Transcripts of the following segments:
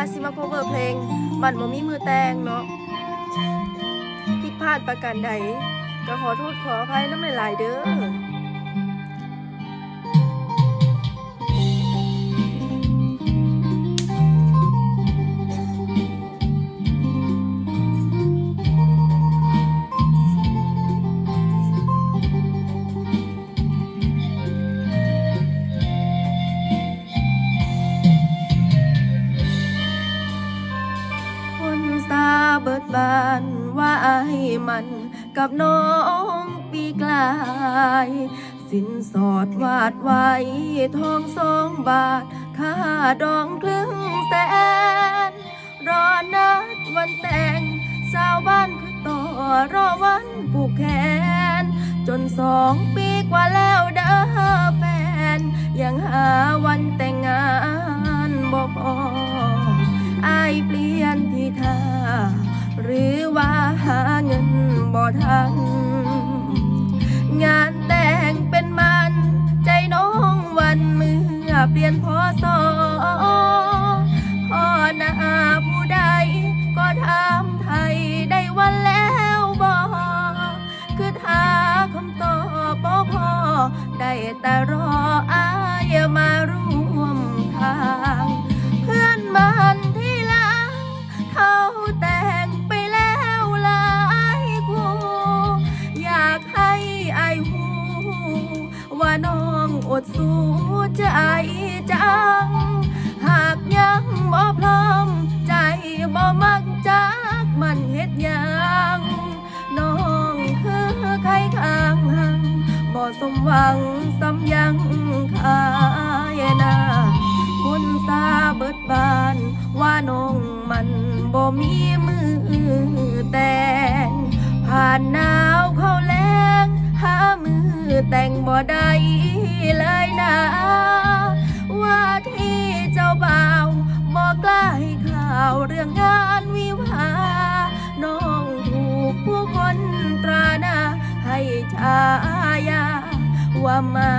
าสิมาโคเวอร์เพลงบันบ่มีมือแตงเนาะผิดพลาดประการใดก็ขอโทษขออภัยน้ำหลายๆเด้อ มันกับน้องปีกลาย สินสอดวาดไว้ทองสองบาท ค่าดองครึ่งแสน รอนัดวันแต่ง สาวบ้านคือต่อรอวันผูกแขน จนสองปีกว่าแล้วเด้อแฟน ยังหาวันแต่งงานบ่พออายเปลี่ยนที่ท่า หรือว่าหาเงินบ่ทัน งานแต่งเป็นมัน ใจน้องวันเมื่อเปลี่ยนพอสอพ่อหน้าผู้ใด ก็ถามไทยได้วันแล้วบ่คือถาคำตอบบ่พอ ได้แต่รออายมาร่วมทาง ว่าน้องอดสู้ใจจัง หากยังบ่พร้อม ใจบ่มักจักมันเฮ็ดยังน้องคือใครข้างหังบ่สมหวังซ้ำยังขายนาคนตาเบิดบานว่าน้องมันบ่มีมือแต่งผ่านหนาว แต่งบ่ได้เลยนะว่าที่เจ้าบ่าวบอกกล้าให้ข่าวเรื่องงานวิวาน้องถูกผู้คนตราหน้าให้ชายาว่ามา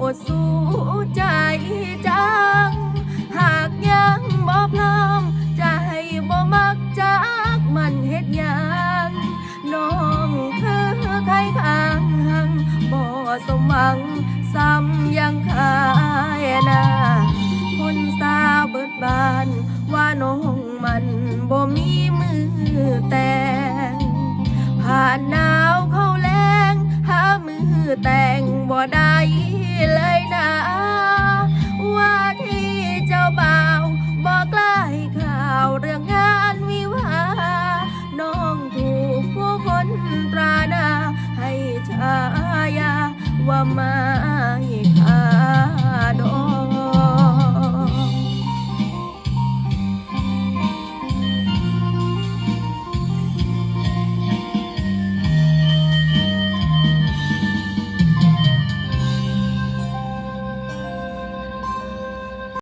อดสู้ใจจัง หากยังบ่พร้อมใจบ่มักจักมันเฮ็ดยังน้องคือใครข้างหังบ่สมหวังซ้ำยังขายหนาคนสาเบิดบานว่าน้องมันบ่มีมือแต่งผ่านหนาวเข้าแรงหามือแต่ง บ่ได้เลยนะว่าที่เจ้าบ่าวบอกกล้าให้ข่าวเรื่องงานวิวาน้องถูกผู้คนตราหน้าให้ชายาว่ามา